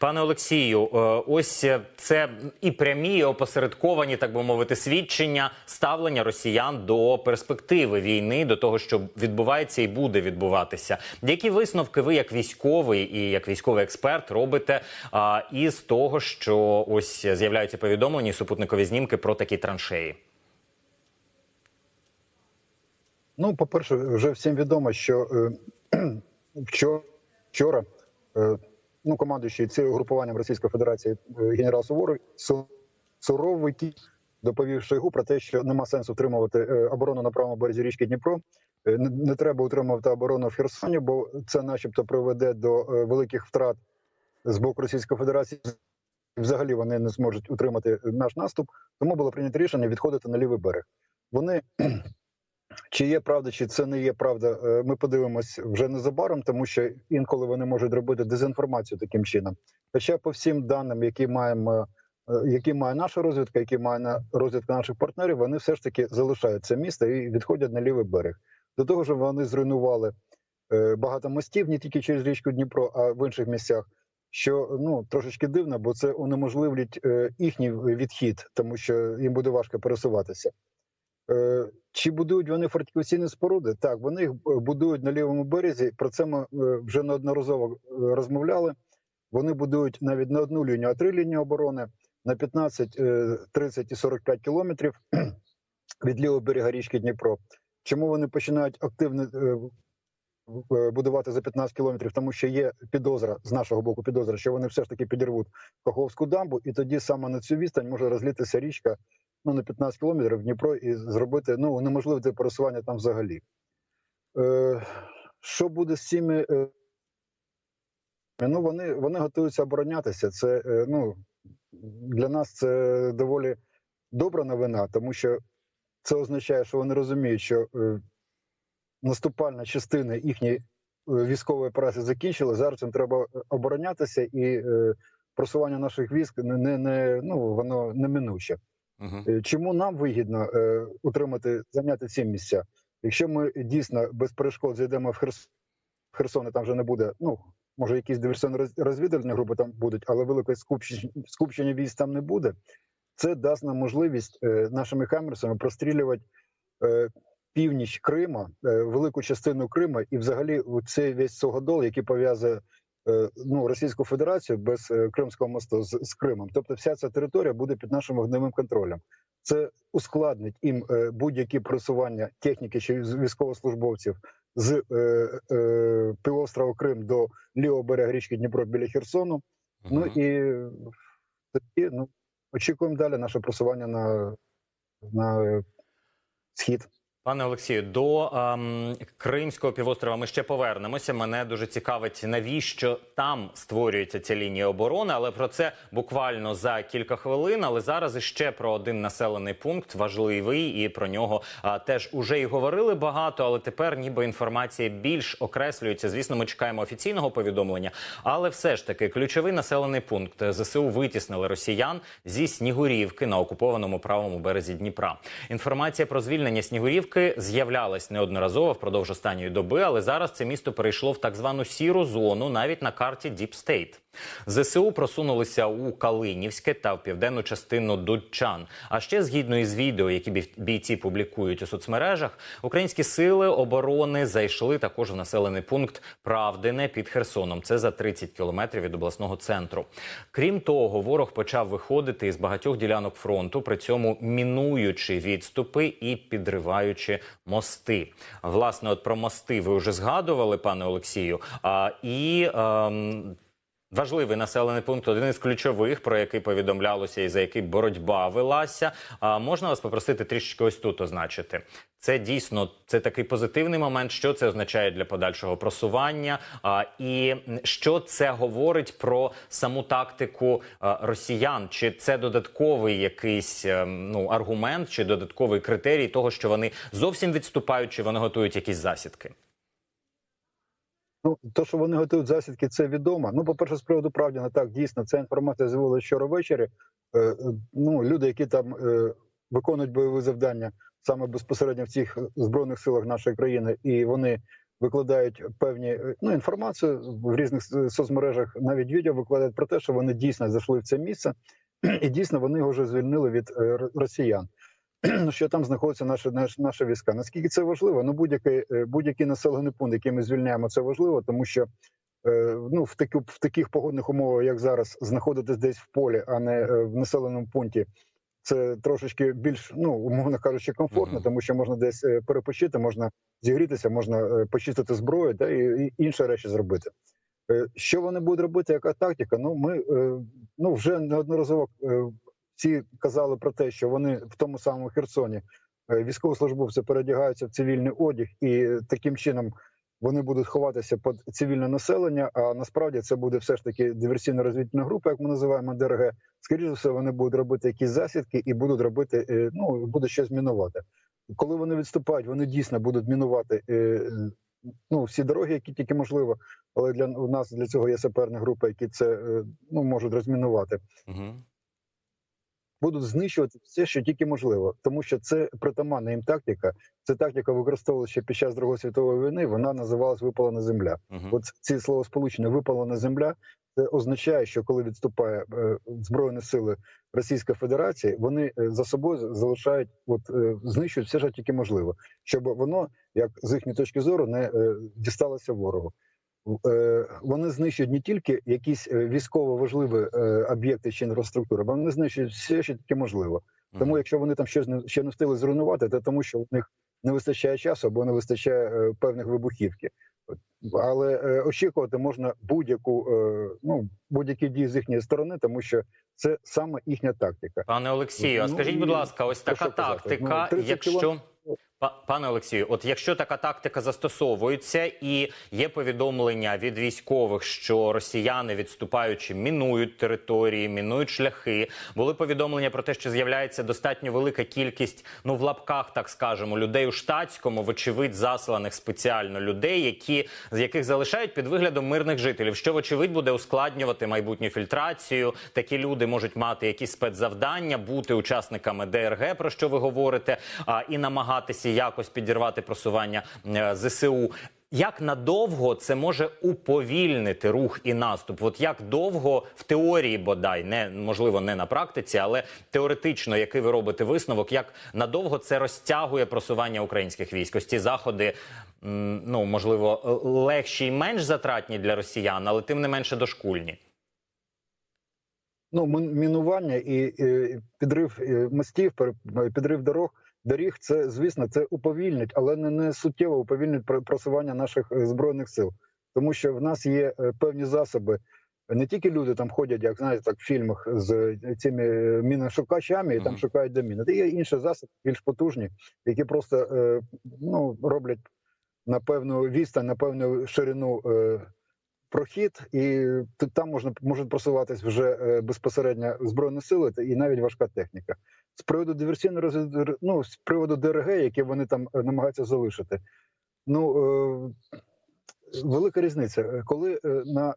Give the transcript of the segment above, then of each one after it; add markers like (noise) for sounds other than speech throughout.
Пане Олексію, е, ось це і прямі, і опосередковані, так би мовити, свідчення ставлення росіян до перспективи війни, до того, що відбувається і буде відбуватися. Які висновки ви, як військовий і як військовий експерт, робите а, із того, що ось з'являються повідомлені супутникові знімки про такі траншеї? Ну, по-перше, вже всім відомо, що е, (clears throat) вчора, вчора е, ну, командуючий цим угрупуванням Російської Федерації е, генерал Суворовий Су- Суровикий доповів Шойгу про те, що нема сенсу утримувати е, оборону на правому березі річки Дніпро. Е, Не, треба утримувати оборону в Херсоні, бо це, начебто, приведе до великих втрат з боку Російської Федерації. Взагалі вони не зможуть утримати наш наступ. Тому було прийнято рішення відходити на лівий берег. Вони чи є правда, чи це не є правда, е, ми подивимось вже незабаром, тому що інколи вони можуть робити дезінформацію таким чином. Хоча по всім даним, які маємо, е, які має наша розвідка, які має розвідка наших партнерів, вони все ж таки залишають це місто і відходять на лівий берег. До того ж, вони зруйнували е, багато мостів не тільки через річку Дніпро, а в інших місцях. Що ну трошечки дивно, бо це унеможливить е, їхній відхід, тому що їм буде важко пересуватися. Чи будують вони фортифікаційні споруди? Так, вони їх е, будують на лівому березі. Про це ми е, вже неодноразово е, розмовляли. Вони будують навіть не одну лінію, а три лінії оборони на 15, е, 30 і 45 кілометрів (clears throat) від лівого берега річки Дніпро. Чому вони починають активно будувати за 15 кілометрів? Тому що є підозра з нашого боку, підозра, що вони все ж таки підірвуть Каховську дамбу, і тоді саме на цю відстань може розлітися річка ну, на 15 кілометрів в Дніпро і зробити ну, унеможливити пересування там взагалі. Е, що буде з цими? Е, ну, вони, вони готуються оборонятися. Це е, ну, для нас це доволі добра новина, тому що це означає, що вони розуміють, що е, наступальна частина їхньої військової операції закінчила. Зараз їм треба оборонятися, і просування наших військ не, не ну воно неминуче. Угу. Чому нам вигідно е, утримати зайняти ці місця? Якщо ми дійсно без перешкод зайдемо в Херс... в Херсон, і там вже не буде. Ну може, якісь диверсійно-розвідувальні групи там будуть, але великої скупчення, скупчення військ там не буде. Це дасть нам можливість е, нашими хаммерсами прострілювати е, північ Крима, е, велику частину Крима, і взагалі цей весь суходол, який пов'язує ну, Російську Федерацію без е, Кримського мосту з, з Кримом. Тобто, вся ця територія буде під нашим вогневим контролем. Це ускладнить їм е, будь-які просування техніки чи військовослужбовців з е, е, півострова Крим до лівого берега річки Дніпро біля Херсону. Ну і ну, очікуємо далі наше просування на, на е, схід. Пане Олексію, до ем, Кримського півострова ми ще повернемося. Мене дуже цікавить, навіщо там створюється ця лінія оборони, але про це буквально за кілька хвилин. Але зараз іще про один населений пункт важливий, і про нього а, теж уже і говорили багато. Але тепер ніби інформація більш окреслюється. Звісно, ми чекаємо офіційного повідомлення. Але все ж таки ключовий населений пункт ЗСУ витіснили росіян зі Снігурівки на окупованому правому березі Дніпра. Інформація про звільнення Снігурівки з'являлась неодноразово впродовж останньої доби, але зараз це місто перейшло в так звану сіру зону, навіть на карті Deep State. ЗСУ просунулися у Калинівське та в південну частину Дудчан. А ще згідно із відео, які бій- бійці публікують у соцмережах, українські сили оборони зайшли також в населений пункт Правдине під Херсоном. Це за 30 кілометрів від обласного центру. Крім того, ворог почав виходити із багатьох ділянок фронту, при цьому мінуючи відступи і підриваючи мости. Власне, от про мости ви вже згадували, пане Олексію. А і ем, Важливий населений пункт, один із ключових, про який повідомлялося і за який боротьба велася. А можна вас попросити трішечки ось тут означити? Це дійсно це такий позитивний момент. Що це означає для подальшого просування? А, і що це говорить про саму тактику а, росіян? Чи це додатковий якийсь ем, ну аргумент, чи додатковий критерій того, що вони зовсім відступають, чи вони готують якісь засідки? Ну, то, що вони готують засідки, це відомо. Ну, по-перше, з приводу Правдіна, так, дійсно, ця інформація з'явилася вчора ввечері. Е, е, ну, люди, які там е, виконують бойові завдання саме безпосередньо в цих збройних силах нашої країни, і вони викладають певні е, ну інформацію в різних соцмережах, навіть відео викладають про те, що вони дійсно зайшли в це місце, (clears throat) і дійсно вони його вже звільнили від е, росіян. (clears throat) Що там знаходяться наші, наші, наші війська. Наскільки це важливо? Ну, будь-який, е, будь-який населений пункт, який ми звільняємо, це важливо, тому що е, ну, в, таку, в таких погодних умовах, як зараз, знаходитись десь в полі, а не е, в населеному пункті, це трошечки більш, ну, умовно кажучи, комфортно, тому що можна десь перепочити, можна зігрітися, можна почистити зброю та і, і інші речі зробити. Що вони будуть робити, яка тактика? Ну, ми ну, вже неодноразово всі казали про те, що вони в тому самому Херсоні е, військовослужбовці передягаються в цивільний одяг, і таким чином вони будуть ховатися під цивільне населення. А насправді це буде все ж таки диверсійно-розвідувальна група, як ми називаємо ДРГ. Скоріше все, вони будуть робити якісь засідки і будуть робити, е, ну будуть щось мінувати. Коли вони відступають, вони дійсно будуть мінувати. е, Ну, всі дороги, які тільки можливо, але для у нас для цього є саперні групи, які це ну можуть розмінувати Угу. Будуть знищувати все, що тільки можливо, тому що це притаманна їм тактика. Це тактика використовувалася ще під час Другої світової війни. Вона називалась випалена земля. Угу. От ці словосполучення випалена земля. Це означає, що коли відступає е, збройні сили Російської Федерації, вони е, за собою залишають, от е, знищують все, що тільки можливо, щоб воно, як з їхньої точки зору, не е, дісталося ворогу. Е, Вони знищують не тільки якісь е, військово важливі е, об'єкти чи інфраструктури, вони знищують все, що тільки можливо. Тому, якщо вони там щось не ще не встигли зруйнувати, це тому, що в них не вистачає часу або не вистачає певних вибухівки. Але очікувати можна будь-яку ну будь-які дії з їхньої сторони, тому що це саме їхня тактика. Пане Олексію, а Ну, скажіть, будь ласка, ось така тактика, Ну, 30 якщо. Пане Олексію, от якщо така тактика застосовується, і є повідомлення від військових, що росіяни, відступаючи, мінують території, мінують шляхи. Були повідомлення про те, що з'являється достатньо велика кількість, ну в лапках, так скажемо, людей у штатському, вочевидь, засланих спеціально людей, які з яких залишають під виглядом мирних жителів, що вочевидь буде ускладнювати майбутню фільтрацію. Такі люди можуть мати якісь спецзавдання, бути учасниками ДРГ, про що ви говорите, а, і намагатися якось підірвати просування е, ЗСУ. Як надовго це може уповільнити рух і наступ? От як довго в теорії бодай, не можливо не на практиці, але теоретично, який ви робите висновок, як надовго це розтягує просування українських військ? Ось ці заходи, ну можливо, легші і менш затратні для росіян, але тим не менше дошкульні. Ну, мінування і, е, підрив е, мостів, підрив дорог, доріг, це звісно, це уповільнить, але не, не суттєво уповільнить про- просування наших е, збройних сил, тому що в нас є е, певні засоби. Не тільки люди там ходять, як знаєте, так в фільмах з е, цими міношукачами і там Мгм. шукають де міни. Та є інші засоби, більш потужні, які просто ну, роблять на певну відстань, на певну ширину прохід, і там можна можуть просуватись вже е, безпосередньо збройні сили і навіть важка техніка. З приводу диверсійної ну, з приводу ДРГ, яке вони там е, намагаються залишити. Ну е, велика різниця, коли на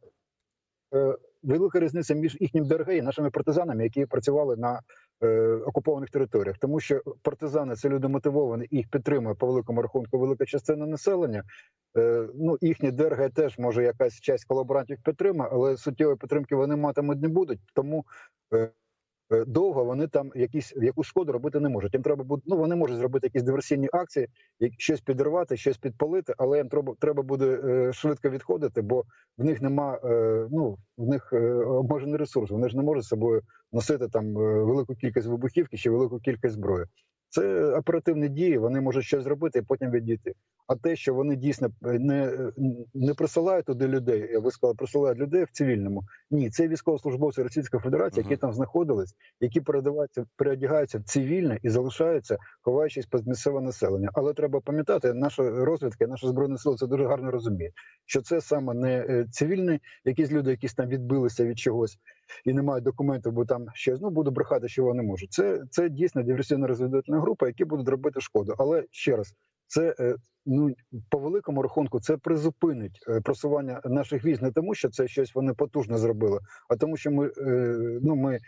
велика різниця між їхнім ДРГ і нашими партизанами, які працювали на е, окупованих територіях, тому що партизани це люди мотивовані, їх підтримує по великому рахунку велика частина населення. Е, ну їхні ДРГ теж може якась часть колаборантів підтримує, але суттєвої підтримки вони матимуть не будуть. Тому е, довго вони там якісь якусь шкоду робити не можуть. Їм треба буде, ну вони можуть зробити якісь диверсійні акції, щось підірвати, щось підпалити, але їм треба треба буде е, швидко відходити, бо в них нема е, ну в них е, обмежений ресурс. Вони ж не можуть з собою носити там е, велику кількість вибухівки чи велику кількість зброї. Це оперативні дії, вони можуть щось зробити і потім відійти. А те, що вони дійсно е, не, не присилають туди людей, я ви сказали, присилають людей в цивільному. Ні, це військовослужбовці Російської Федерації, які Мгм. там знаходились, які передаваються, переодягаються в цивільне і залишаються, ховаючись під місцеве населення. Але треба пам'ятати, наша розвідка, наша збройна сила це дуже гарно розуміє, що це саме не е, цивільні, якісь люди, які там відбилися від чогось і не мають документів, бо там щось ну буду брехати, що вони можуть. Це це дійсно диверсійно розвідувальна група, які будуть робити шкоду. Але ще раз, це е, ну по великому рахунку це призупинить е, просування наших військ не тому, що це щось вони потужно зробили, а тому, що ми ну ми.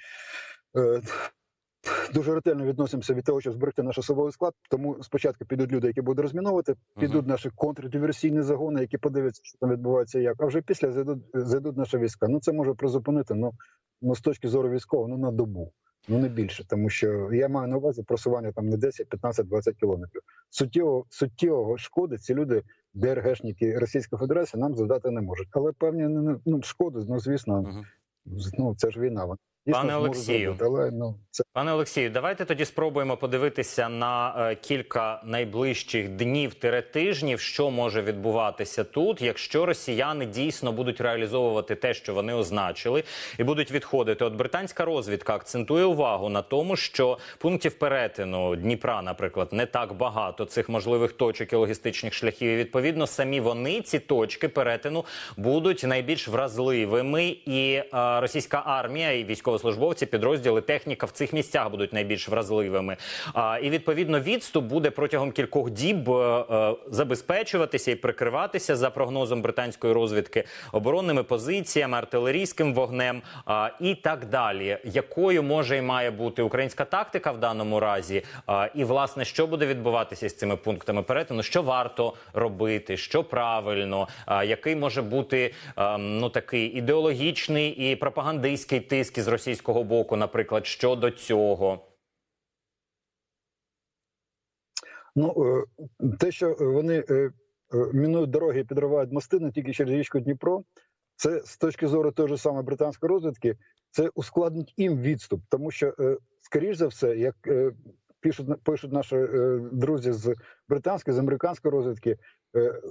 Дуже ретельно відносимося від того, щоб зберегти наш особовий склад. Тому спочатку підуть люди, які будуть розміновувати, підуть наші контрдиверсійні загони, які подивляться, що там відбувається, як. А вже після зайдуть, зайдуть наші війська. Ну це може призупинити. Ну ну з точки зору військового, ну на добу. Ну не більше, тому що я маю на увазі просування там не 10, 15, 20 кілометрів. Суттєво суттєвого шкоди ці люди, ДРГшники Російської Федерації, нам завдати не можуть. Але певні ну, ну, шкоди, ну звісно, ну це ж війна. Пане Олексію. але ну це Пане Олексію, давайте тоді спробуємо подивитися на е, кілька найближчих днів тижнів, що може відбуватися тут, якщо росіяни дійсно будуть реалізовувати те, що вони означили, і будуть відходити. От британська розвідка акцентує увагу на тому, що пунктів перетину Дніпра, наприклад, не так багато цих можливих точок і логістичних шляхів. І відповідно самі вони ці точки перетину будуть найбільш вразливими, і е, російська армія і військовослужбовці, підрозділи, техніка в цих місцях будуть найбільш вразливими. А, і відповідно відступ буде протягом кількох діб е, е, забезпечуватися і прикриватися за прогнозом британської розвідки оборонними позиціями, артилерійським вогнем а, і так далі. Якою може і має бути українська тактика в даному разі? А, і власне, що буде відбуватися з цими пунктами перетину? Що варто робити? Що правильно? А, який може бути а, ну такий ідеологічний і пропагандистський тиск із російського боку, наприклад, щодо цього? Ну е, те, що вони е, е, мінують дороги і підривають мости не тільки через річку Дніпро, це з точки зору той же самої британської розвідки, це ускладнить їм відступ, тому що, скоріш за все, як пишуть пишуть наші друзі з британської з американської розвідки,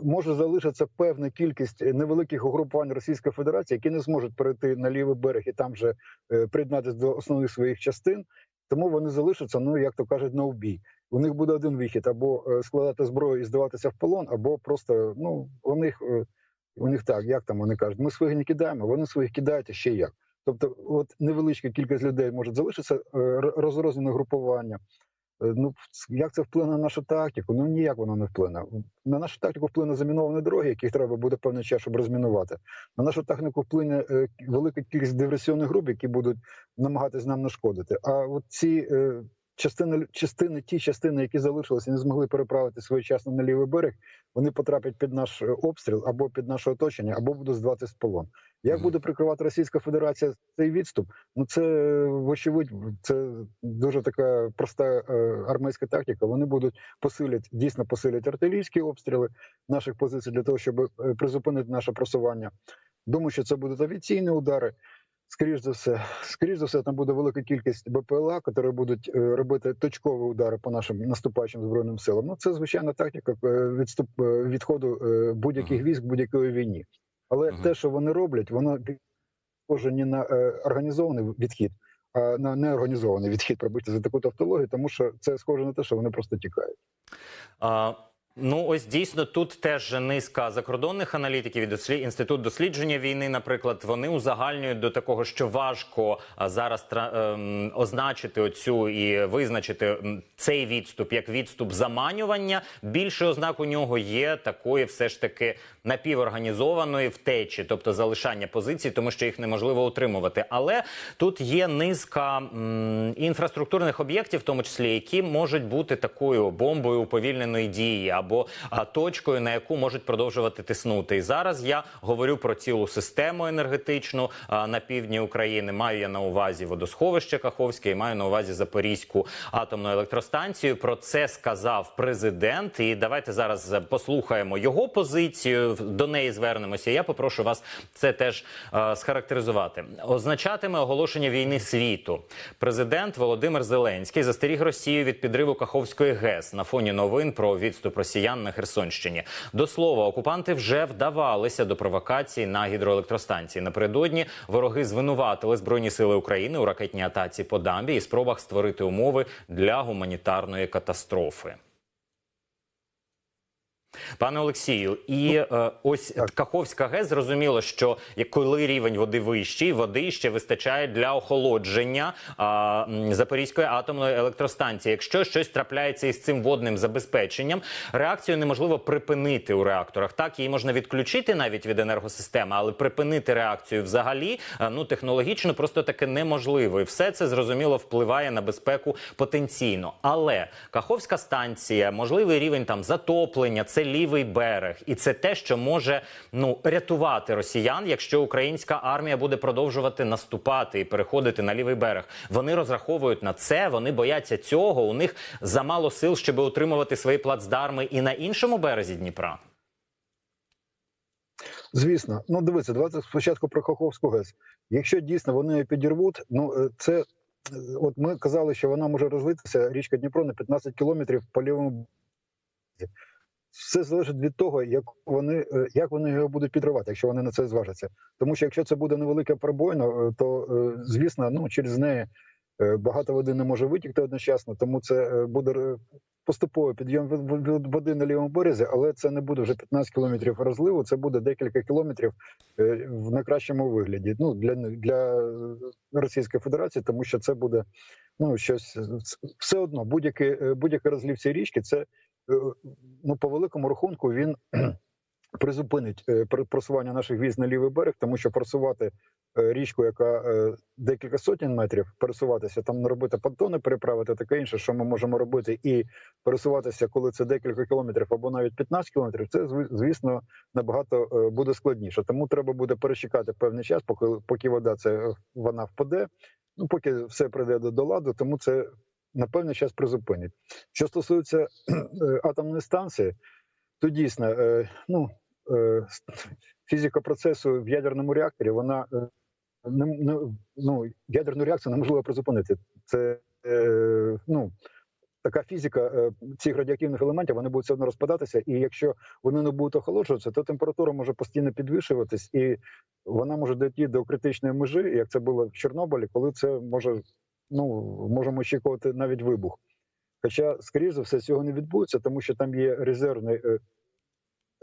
може залишитися певна кількість невеликих угрупувань Російської Федерації, які не зможуть перейти на лівий берег і там же е, приєднатися до основних своїх частин. Тому вони залишаться, ну як то кажуть, на убій. У них буде один вихід: або е, складати зброю і здаватися в полон, або просто ну у них е, у них так, як там вони кажуть, ми своїх не кидаємо, вони своїх кидають а ще як. Тобто, от невеличка кількість людей може залишитися е, розрознене групування. Е, Ну як це вплине на нашу тактику? Ну ніяк воно не вплине. На нашу тактику вплине заміновані дороги, яких треба буде певний час, щоб розмінувати. На нашу техніку вплине е, велика кількість диверсійних груп, які будуть намагатись нам нашкодити. А от ці е, частини, частини, ті частини, які залишилися, не змогли переправити своєчасно на лівий берег, вони потраплять під наш е, обстріл або під наше оточення, або будуть здаватись в полон. Як буде прикривати Російська Федерація цей відступ? Ну це вочевидь, це дуже така проста е, армійська тактика. Вони будуть посилять дійсно посилять артилерійські обстріли наших позицій для того, щоб е, призупинити наше просування. Думаю, що це будуть авіаційні удари. Скоріш за все, скоріш за все, там буде велика кількість БПЛА, які будуть е, робити точкові удари по нашим наступаючим збройним силам. Ну це звичайна тактика е, відступ е, відходу будь-яких військ будь-якої війні. Але Мгм. те, що вони роблять, воно схоже не на організований відхід, а на неорганізований відхід, пробити за таку тавтологію, тому що це схоже на те, що вони просто тікають. А, ну ось дійсно тут теж низка закордонних аналітиків і дослід... інститут дослідження війни, наприклад, вони узагальнюють до такого, що важко зараз тра... ем, означити оцю і визначити цей відступ як відступ заманювання. Більше ознак у нього є такої, все ж таки напіворганізованої втечі, тобто залишання позицій, тому що їх неможливо утримувати. Але тут є низка інфраструктурних об'єктів, в тому числі, які можуть бути такою бомбою уповільненої дії або точкою, на яку можуть продовжувати тиснути. І зараз я говорю про цілу систему енергетичну на півдні України. Маю я на увазі водосховище Каховське і маю на увазі Запорізьку атомну електростанцію. Про це сказав президент. І давайте зараз послухаємо його позицію. До неї звернемося. Я попрошу вас це теж схарактеризувати. Означатиме оголошення війни світу. Президент Володимир Зеленський застеріг Росію від підриву Каховської ГЕС на фоні новин про відступ росіян на Херсонщині. До слова, окупанти вже вдавалися до провокацій на гідроелектростанції. Напередодні вороги звинуватили збройні сили України у ракетній атаці по дамбі і спробах створити умови для гуманітарної катастрофи. Пане Олексію, і е, ось Каховська ГЕС зрозуміло, що коли рівень води вищий, води ще вистачає для охолодження м, Запорізької атомної електростанції. Якщо щось трапляється із цим водним забезпеченням, реакцію неможливо припинити у реакторах. Так її можна відключити навіть від енергосистеми, але припинити реакцію взагалі е, ну технологічно просто таки неможливо. І все це зрозуміло впливає на безпеку потенційно. Але Каховська станція, можливий рівень там затоплення, це лівий берег, і це те, що може ну рятувати росіян, якщо українська армія буде продовжувати наступати і переходити на лівий берег. Вони розраховують на це. Вони бояться цього. У них замало сил, щоб утримувати свої плацдарми і на іншому березі Дніпра. Звісно, ну дивіться, давайте спочатку про Каховську ГЕС. Якщо дійсно вони її підірвуть, ну е, це е, от ми казали, що вона може розлитися річка Дніпро на 15 кілометрів по лівому. Все залежить від того, як вони е, як вони його будуть підривати, якщо вони на це зважаться. Тому що якщо це буде невелика пробоїна, е, то е, звісно, ну через неї багато води не може витікти одночасно, тому це буде поступовий підйом води на лівому березі, але це не буде вже 15 кілометрів розливу, це буде декілька кілометрів в найкращому вигляді. Ну для для Російської Федерації, тому що це буде ну щось все одно. Будь-який е, будь-який розлив цієї річки, це ну по великому рахунку він. (clears throat) Призупинить е, просування наших військ на лівий берег, тому що просувати е, річку, яка е, декілька сотень метрів, пересуватися там, не робити понтони, переправити таке інше, що ми можемо робити, і пересуватися, коли це декілька кілометрів або навіть 15 кілометрів, це звісно набагато е, буде складніше. Тому треба буде перечекати певний час, поки поки вода це е, вона впаде. Ну поки все прийде до ладу, тому це на певний час призупинить. Що стосується е, атомної станції, то дійсно, е, ну е, фізика процесу в ядерному реакторі, вона не, ну ядерну реакцію неможливо призупинити. Це ну така фізика цих радіоактивних елементів вони будуть все одно розпадатися, і якщо вони не будуть охолоджуватися, то температура може постійно підвищуватись, і вона може дійти до критичної межі, як це було в Чорнобилі, коли це може ну можемо очікувати навіть вибух. Хоча, скоріш за все, цього не відбудеться, тому що там є резервний. е,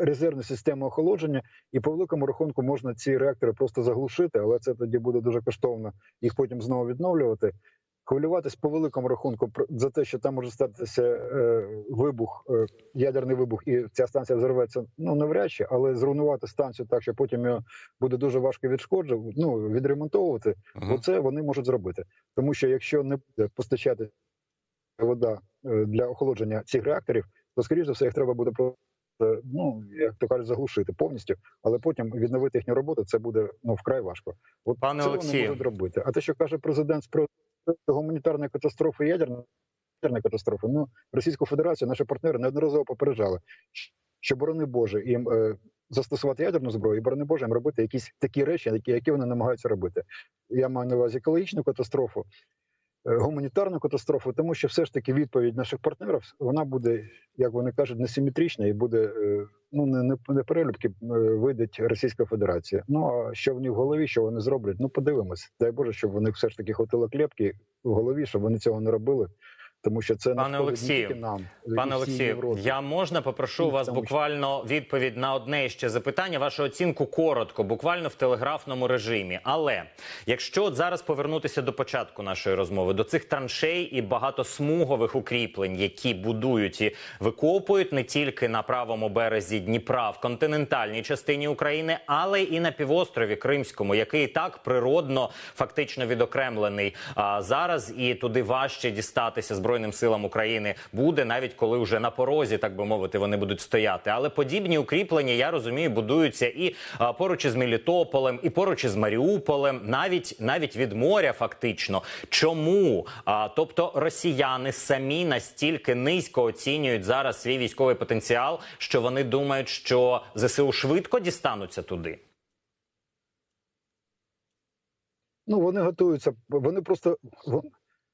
Резервна система охолодження, і по великому рахунку можна ці реактори просто заглушити, але це тоді буде дуже коштовно їх потім знову відновлювати. Хвилюватись по великому рахунку про- за те, що там може статися е, вибух, е, ядерний вибух, і ця станція взорветься, ну навряд чи, але зруйнувати станцію так, що потім його буде дуже важко відшкоджувати, ну відремонтовувати. Мгм. Оце вони можуть зробити. Тому що якщо не буде постачати вода е, для охолодження цих реакторів, то скоріш за все їх треба буде ну як то кажуть, заглушити повністю, але потім відновити їхню роботу це буде ну вкрай важко. От Пане це вони Олексію. можуть робити. А те, що каже президент з приводу гуманітарної катастрофи, ядерної катастрофи, ну Російську Федерацію, наші партнери неодноразово попереджали, що борони Боже їм. Е, Застосувати ядерну зброю і борони Боже їм робити якісь такі речі, які, які вони намагаються робити. Я маю на увазі екологічну катастрофу, гуманітарну катастрофу, тому що все ж таки відповідь наших партнерів вона буде, як вони кажуть, несиметрична і буде е, ну не, не, перелюбки видить Російська Федерація. Ну а що в них в голові, що вони зроблять? Ну подивимось. Дай Боже, щоб вони все ж таки хотіли клепки в голові, щоб вони цього не робили. Тому що це Пане Олексію, нам, Пане Олексію, я можна попрошу Ну, вас буквально відповідь на одне ще запитання, вашу оцінку коротко, буквально в телеграфному режимі. Але якщо от зараз повернутися до початку нашої розмови, до цих траншей і багатосмугових укріплень, які будують і викопують не тільки на правому березі Дніпра в континентальній частині України, але і на півострові Кримському, який і так природно фактично відокремлений а, зараз, і туди важче дістатися збройним силам України буде, навіть коли вже на порозі, так би мовити, вони будуть стояти. Але подібні укріплення, я розумію, будуються і поруч із Мелітополем, і поруч із Маріуполем, навіть навіть від моря, фактично. Чому? Тобто росіяни самі настільки низько оцінюють зараз свій військовий потенціал, що вони думають, що ЗСУ швидко дістануться туди. Ну вони готуються. Вони просто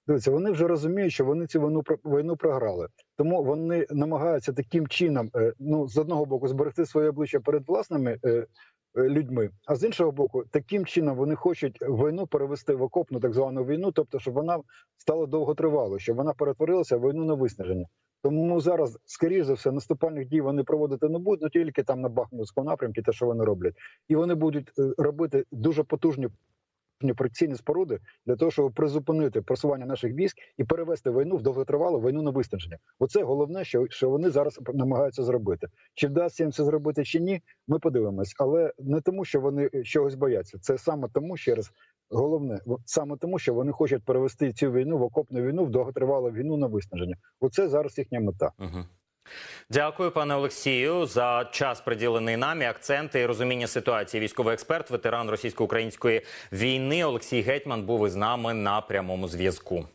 дивіться, вони вже розуміють, що вони цю війну війну програли. Тому вони намагаються таким чином, е, ну з одного боку, зберегти своє обличчя перед власними е, е, людьми, а з іншого боку, таким чином вони хочуть війну перевести в окопну так звану війну, тобто, щоб вона стала довготривалою, щоб вона перетворилася в війну на виснаження. Тому зараз, скоріш за все, наступальних дій вони проводити не будуть, ну тільки там на Бахмутському напрямку, те, що вони роблять, і вони будуть робити дуже потужні операційні споруди для того, щоб призупинити просування наших військ і перевести війну в довготривалу війну на виснаження. Оце головне, що, що вони зараз намагаються зробити. Чи вдасться їм це зробити чи ні, ми подивимось, але не тому, що вони е, чогось бояться. Це саме тому, ще раз головне, саме тому, що вони хочуть перевести цю війну в окопну війну в довготривалу війну на виснаження. Оце зараз їхня мета. Угу. Дякую, пане Олексію, за час приділений намі, акценти і розуміння ситуації. Військовий експерт, ветеран російсько-української війни Олексій Гетьман був із нами на прямому зв'язку.